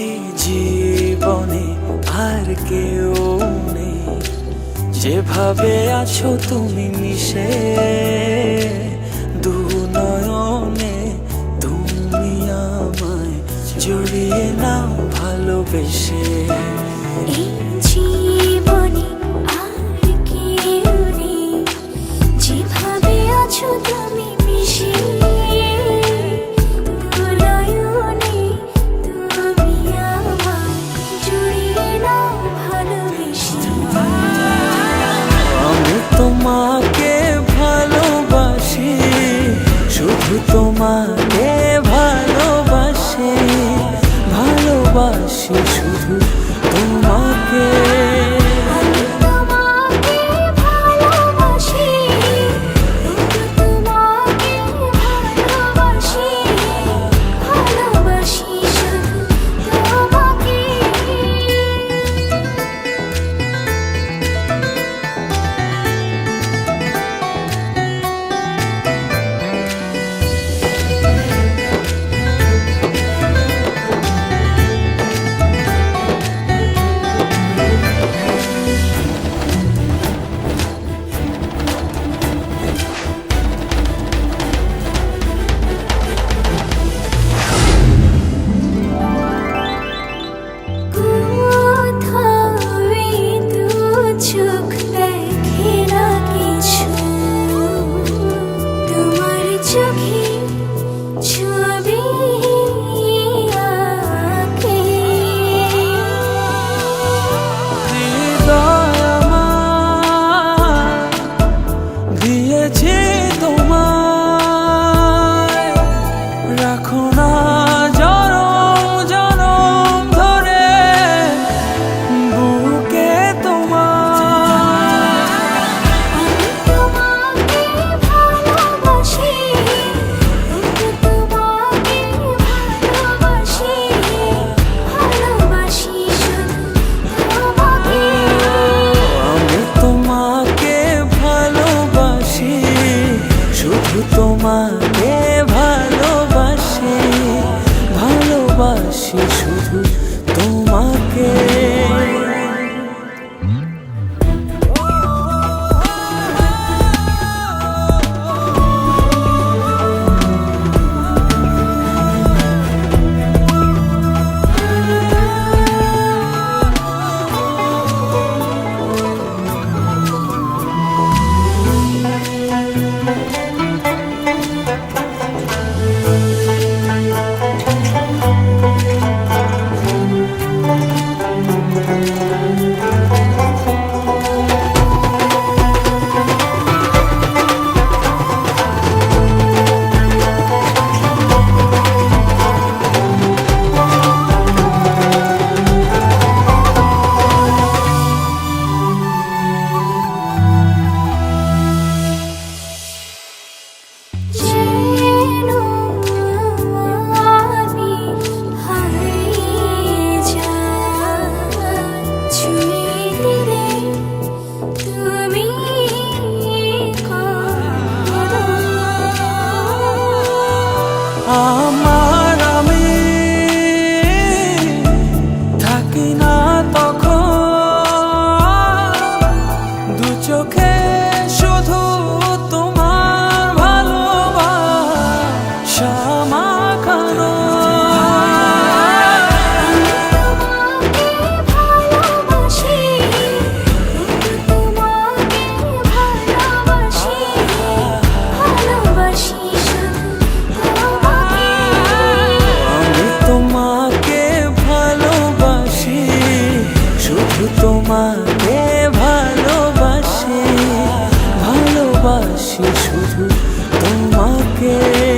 এই জীবনে আর কেউ নেই। যেভাবে আছো তুমি মিশে দু নয়নে তুমি আমায় জড়িয়ে নাও ভালোবেসে। ভালোবাসি শুধু তোমাকে।